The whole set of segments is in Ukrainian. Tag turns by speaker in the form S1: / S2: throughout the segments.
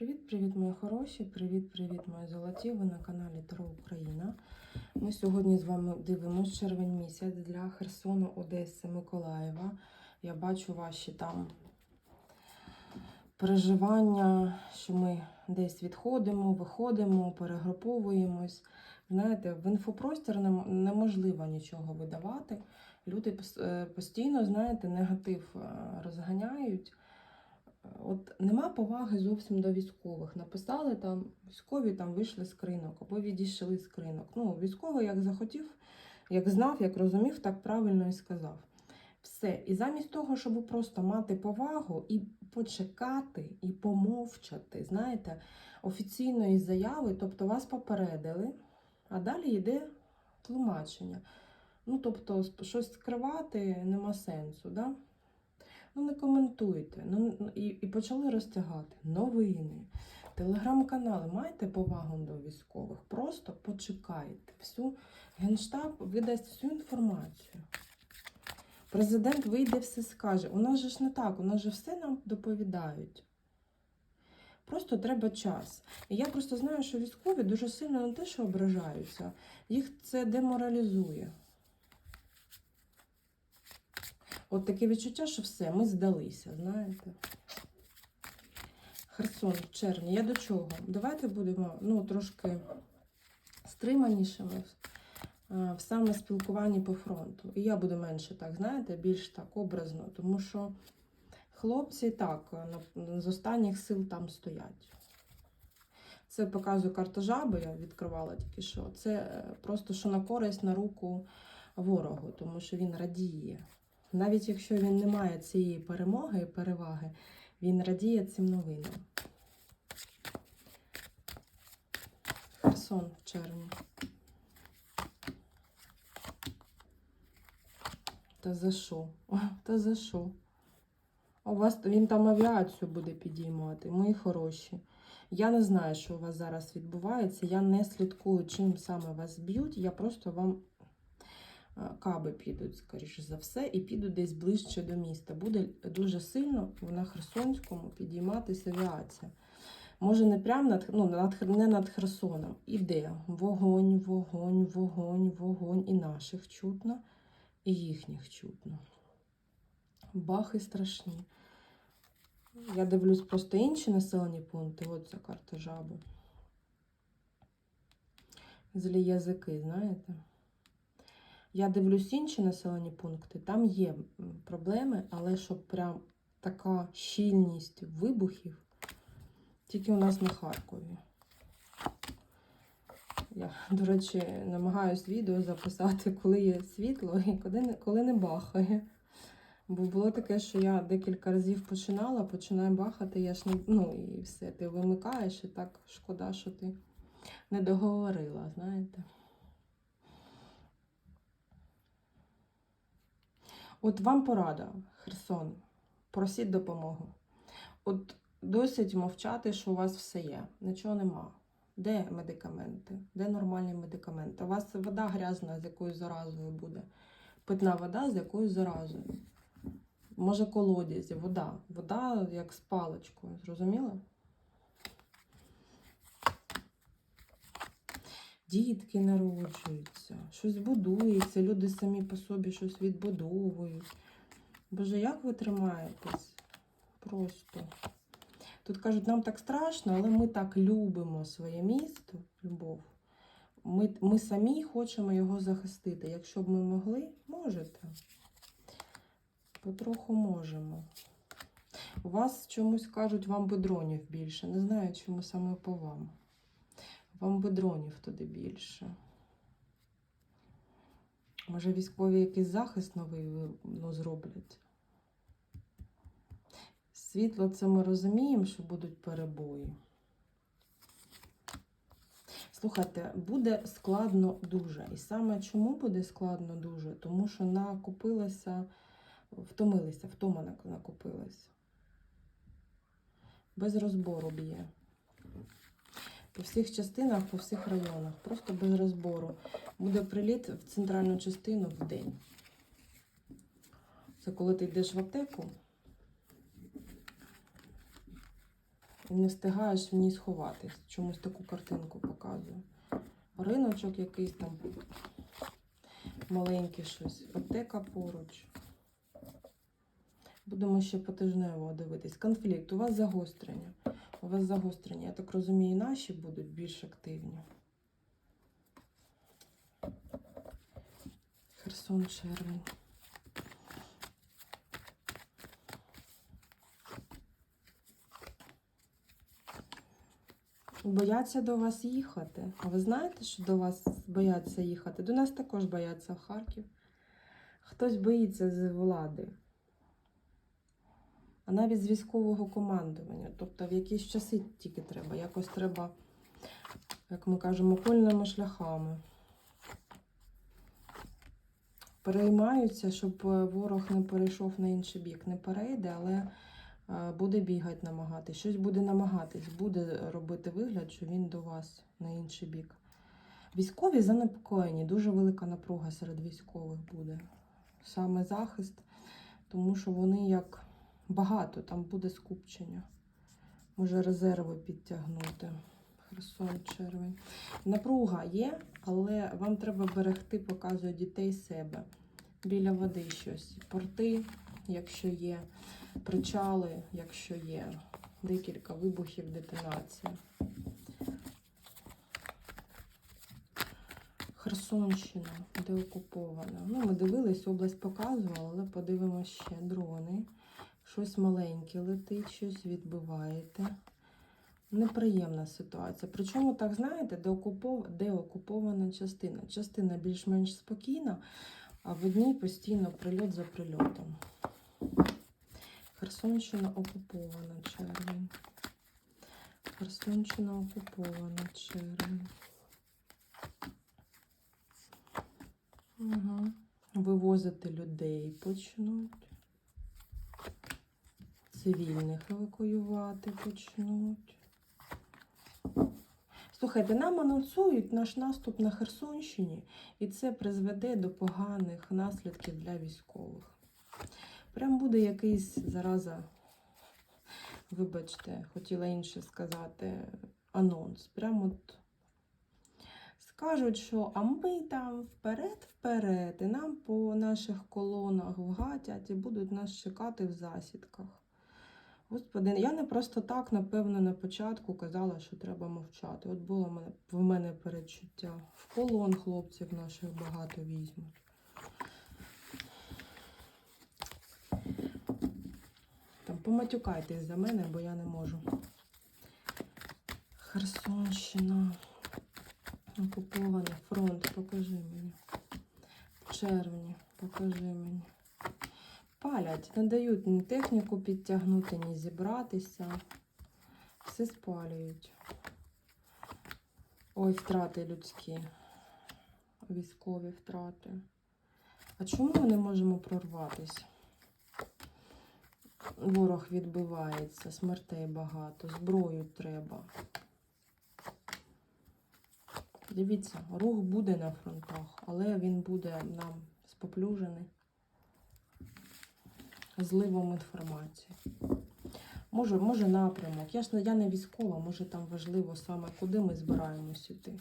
S1: Привіт-привіт, мої хороші! Привіт-привіт, мої золоті! Ви на каналі Таро Україна. Ми сьогодні з вами дивимося червень місяць для Херсону, Одеси, Миколаєва. Я бачу ваші там переживання, що ми десь відходимо, виходимо, перегруповуємось. Знаєте, в інфопростір нем- неможливо нічого видавати. Люди е, постійно, знаєте, негатив е, розганяють. От нема поваги зовсім до військових. Написали там, військові там вийшли з кринок або відійшли з кринок. Ну, військовий як захотів, як знав, як розумів, так правильно і сказав. Все. І замість того, щоб просто мати повагу і почекати, і помовчати, знаєте, офіційної заяви, тобто вас попередили, а далі йде тлумачення. Ну, тобто, щось скривати нема сенсу. Да? Ну, не коментуйте. Ну, ну, і, і почали розтягати новини, телеграм-канали. Маєте повагу до військових? Просто почекайте. Всю Генштаб видасть всю інформацію. Президент вийде, все скаже. У нас же ж не так, у нас же все нам доповідають. Просто треба час. І я просто знаю, що військові дуже сильно не те, що ображаються, їх це деморалізує. От таке відчуття, що все, ми здалися, знаєте. Херсон в червні. Я до чого? Давайте будемо ну, трошки стриманішими е, в саме спілкуванні по фронту. І я буду менше так, знаєте, більш так образно, тому що хлопці так з останніх сил там стоять. Це показує карта жаби, я відкривала тільки що. Це е, просто що на користь на руку ворогу, тому що він радіє. Навіть якщо він не має цієї перемоги і переваги, він радіє цим новинам. Херсон в червні. Та за що? Та за що? У вас він там авіацію буде підіймати, мої хороші. Я не знаю, що у вас зараз відбувається. Я не слідкую, чим саме вас б'ють. Я просто вам каби підуть, скоріше за все, і підуть десь ближче до міста. Буде дуже сильно на Херсонському підійматися авіація. Може, не прямо над, ну, над, не над Херсоном. Іде вогонь, вогонь, вогонь, вогонь. І наших чутно, і їхніх чутно. Бахи страшні. Я дивлюсь просто інші населені пункти. От ця карта жаби. Злі язики, знаєте. Я дивлюсь інші населені пункти, там є проблеми, але щоб прям така щільність вибухів, тільки у нас на Харкові. Я, до речі, намагаюсь відео записати, коли є світло і коли не, коли не бахає. Бо було таке, що я декілька разів починала, починаю бахати, я ж не. Ну і все, ти вимикаєш, і так шкода, що ти не договорила, знаєте. От вам порада, Херсон, просіть допомогу. От досить мовчати, що у вас все є, нічого нема. Де медикаменти? Де нормальні медикаменти? У вас вода грязна, з якою заразою буде. Питна вода з якою заразою. Може, колодязі, вода. Вода як з паличкою, зрозуміла? Дітки народжуються, щось будується, люди самі по собі щось відбудовують. Боже, як ви тримаєтесь? Просто. Тут кажуть, нам так страшно, але ми так любимо своє місто, любов. Ми, ми самі хочемо його захистити. Якщо б ми могли, можете. Потроху можемо. У вас чомусь кажуть, вам би дронів більше. Не знаю, чому саме по вам. Вам би дронів туди більше. Може, військові якийсь захист новий ну, зроблять. Світло це ми розуміємо, що будуть перебої. Слухайте, буде складно дуже. І саме чому буде складно дуже? Тому що накопилося, втомилися, втома нак- накопилась. Без розбору б'є. По всіх частинах, по всіх районах. Просто без розбору. Буде приліт в центральну частину в день. Це коли ти йдеш в аптеку, і не встигаєш в ній сховатись. Чомусь таку картинку показую. Риночок якийсь там маленький щось, аптека поруч. Будемо ще потижнево дивитись. Конфлікт. У вас загострення. У вас загострення. Я так розумію, наші будуть більш активні. Херсон, червень. Бояться до вас їхати. А ви знаєте, що до вас бояться їхати? До нас також бояться в Харків. Хтось боїться з влади. А навіть з військового командування. Тобто в якісь часи тільки треба. Якось треба, як ми кажемо, окольними шляхами. Переймаються, щоб е, ворог не перейшов на інший бік. Не перейде, але е, буде бігати, намагатись. Щось буде намагатись, буде робити вигляд, що він до вас на інший бік. Військові занепокоєні, дуже велика напруга серед військових буде. Саме захист, тому що вони як багато, там буде скупчення. Може резерви підтягнути. Херсон, червень. Напруга є, але вам треба берегти, показує дітей себе. Біля води щось. Порти, якщо є, причали, якщо є. Декілька вибухів, детонація. Херсонщина, де окупована. Ну, ми дивились, область показувала, але подивимося ще дрони. Щось маленьке летить, щось відбиваєте. Неприємна ситуація. Причому, так знаєте, де, окупов... де окупована частина. Частина більш-менш спокійна, а в одній постійно прильот за прильотом. Херсонщина окупована червень. Херсонщина окупована червень. Угу. Вивозити людей почнуть. Цивільних евакуювати почнуть. Слухайте, нам анонсують наш наступ на Херсонщині, і це призведе до поганих наслідків для військових. Прям буде якийсь зараза, вибачте, хотіла інше сказати, анонс. Прям от скажуть, що а ми там вперед-вперед, і нам по наших колонах вгатять і будуть нас чекати в засідках. Господи, я не просто так, напевно, на початку казала, що треба мовчати. От було в мене, передчуття. В полон хлопців наших багато візьмуть. Там поматюкайтесь за мене, бо я не можу. Херсонщина. Окупований фронт, покажи мені. В червні, покажи мені. Палять, не дають ні техніку підтягнути, ні зібратися. Все спалюють. Ой, втрати людські. Військові втрати. А чому ми не можемо прорватися? Ворог відбивається, смертей багато, зброю треба. Дивіться, рух буде на фронтах, але він буде нам споплюжений зливом інформації. Може, може напрямок. Я ж я не військова, може там важливо саме, куди ми збираємось іти.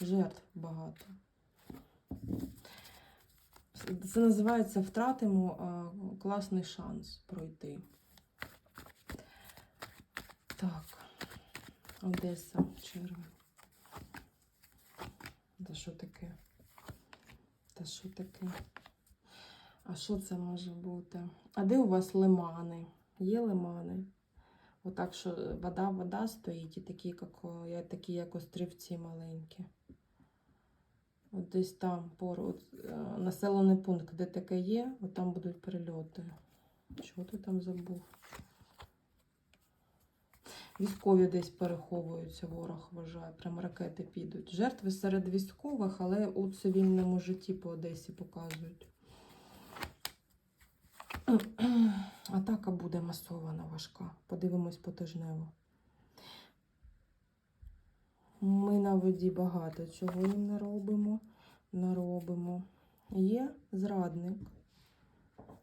S1: Жертв багато. Це називається втратимо класний шанс пройти. Так, Одеса, червень. Та що таке? Та що таке? А що це може бути? А де у вас лимани? Є лимани? Отак, що вода, вода стоїть, і такі, як, такі як острівці маленькі. От десь там поруч, е, населений пункт, де таке є, от там будуть прильоти. Чого ти там забув? Військові десь переховуються, ворог вважає, прям ракети підуть. Жертви серед військових, але у цивільному житті по Одесі показують. Атака буде масована, важка. Подивимось потижнево. Ми на воді багато чого їм не робимо. Не робимо. Є зрадник,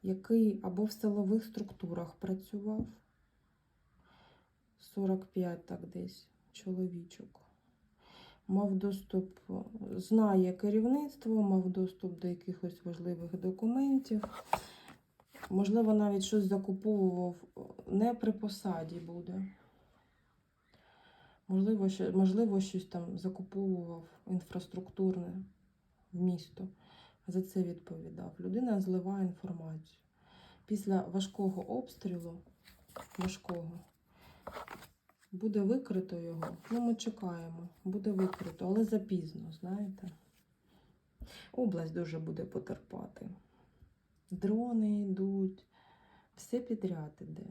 S1: який або в силових структурах працював, 45 так десь чоловічок. Мав доступ, знає керівництво, мав доступ до якихось важливих документів. Можливо, навіть щось закуповував не при посаді буде. Можливо, що, можливо, щось там закуповував інфраструктурне в місто. За це відповідав. Людина зливає інформацію. Після важкого обстрілу, важкого, буде викрито його. Ну, ми чекаємо, буде викрито, але запізно, знаєте. Область дуже буде потерпати. Дрони йдуть, все підряд іде.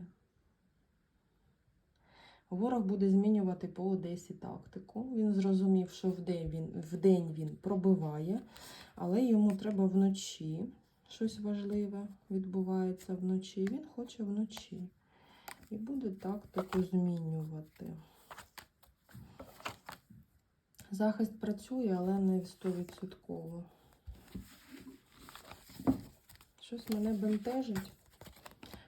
S1: Ворог буде змінювати по Одесі тактику. Він зрозумів, що вдень він, вдень він пробиває, але йому треба вночі. Щось важливе відбувається вночі. Він хоче вночі. І буде тактику змінювати. Захист працює, але не 100%. Щось мене бентежить,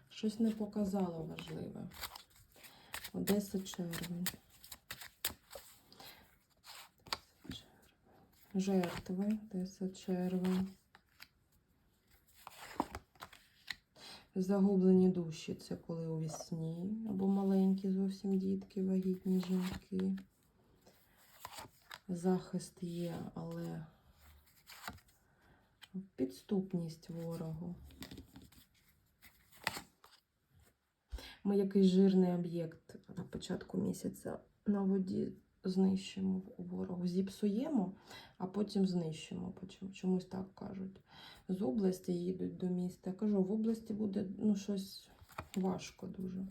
S1: щось не показало важливе. Одеса червень. Жертви, Одеса червень. Загублені душі це коли у вісні, або маленькі зовсім дітки, вагітні жінки. Захист є, але підступність ворогу. Ми якийсь жирний об'єкт на початку місяця на воді знищимо ворогу. Зіпсуємо, а потім знищимо. Чомусь так кажуть. З області їдуть до міста. Я кажу, в області буде ну, щось важко дуже.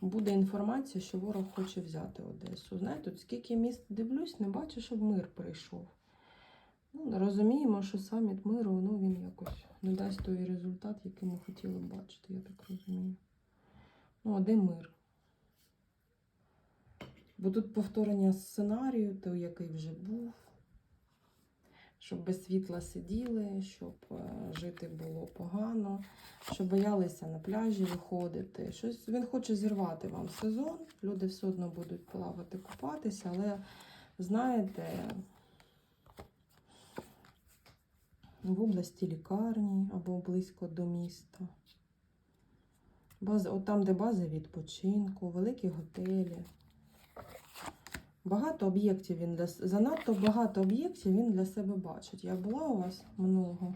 S1: Буде інформація, що ворог хоче взяти Одесу. Знаєте, от скільки міст дивлюсь, не бачу, щоб мир прийшов. Ну, розуміємо, що саміт миру, ну, він якось не дасть той результат, який ми хотіли б бачити, я так розумію. Ну, а де мир? Бо тут повторення сценарію, той, який вже був, щоб без світла сиділи, щоб е, жити було погано, щоб боялися на пляжі виходити. Щось він хоче зірвати вам сезон. Люди все одно будуть плавати, купатися, але знаєте, в області лікарні або близько до міста. Бази, от там, де бази відпочинку, великі готелі. Багато об'єктів він для занадто багато об'єктів він для себе бачить. Я була у вас минулого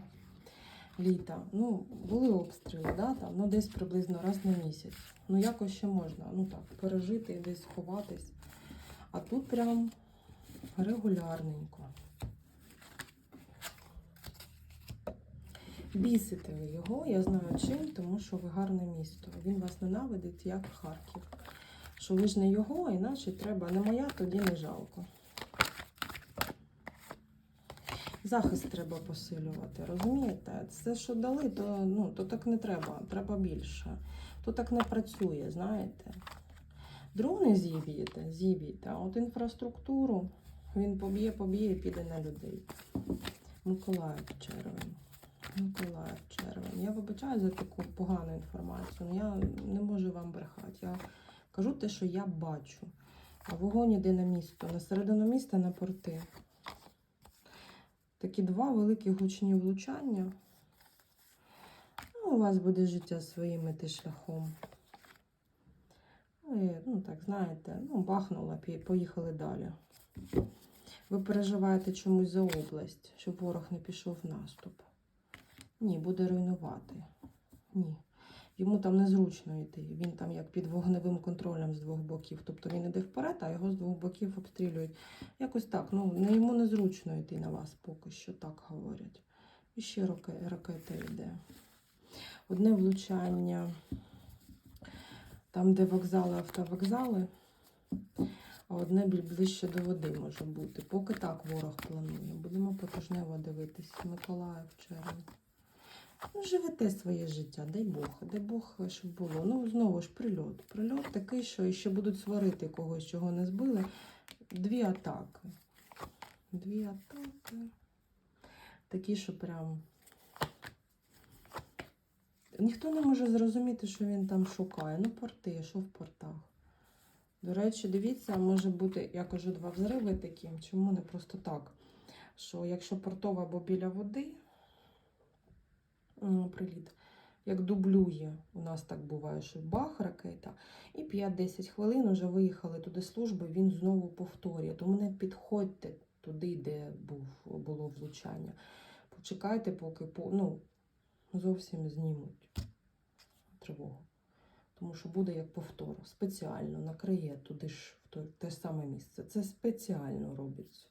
S1: літа. Ну, були обстріли, да, там, ну, десь приблизно раз на місяць. Ну, якось ще можна, ну так, пережити десь сховатись. А тут прям регулярненько. Бісите ви його, я знаю чим, тому що ви гарне місто. Він вас ненавидить, як Харків. Що ви ж не його, іначе треба не моя, тоді не жалко. Захист треба посилювати, розумієте? Це, що дали, то, ну, то так не треба, треба більше. То так не працює, знаєте. Дрони зіб'єте, зіб'єте, а от інфраструктуру він поб'є, поб'є і піде на людей. Миколаїв червень. Миколаїв червень. Я вибачаю за таку погану інформацію. Я не можу вам брехати. Я кажу те, що я бачу. А вогонь іде на місто, на середину міста на порти. Такі два великі гучні влучання. Ну, у вас буде життя своїм іти шляхом. Ну, і, ну так, знаєте, ну, бахнула, поїхали далі. Ви переживаєте чомусь за область, щоб ворог не пішов в наступ. Ні, буде руйнувати. Ні. Йому там незручно йти. Він там як під вогневим контролем з двох боків. Тобто він іде вперед, а його з двох боків обстрілюють. Якось так. Ну, йому незручно йти на вас поки що, так говорять. І ще ракета йде. Одне влучання там, де вокзали, автовокзали, а одне ближче до води може бути. Поки так ворог планує. Будемо потижнево дивитись. Миколаїв, червень. Ну, живете своє життя, дай Бог, дай Бог, щоб було. Ну, знову ж прильот. Прильот такий, що ще будуть сварити когось, чого не збили. Дві атаки. Дві атаки. Такі, що прям Ніхто не може зрозуміти, що він там шукає. Ну, порти, що в портах. До речі, дивіться, може бути, я кажу, два взриви такі. Чому не просто так? Що якщо портова або біля води, приліт, як дублює, у нас так буває, що бах, ракета, і 5-10 хвилин вже виїхали туди служби, він знову повторює. Тому не підходьте туди, де був, було влучання. Почекайте, поки по, ну, зовсім знімуть тривогу. Тому що буде як повтор. Спеціально накриє туди ж в те саме місце. Це спеціально робиться.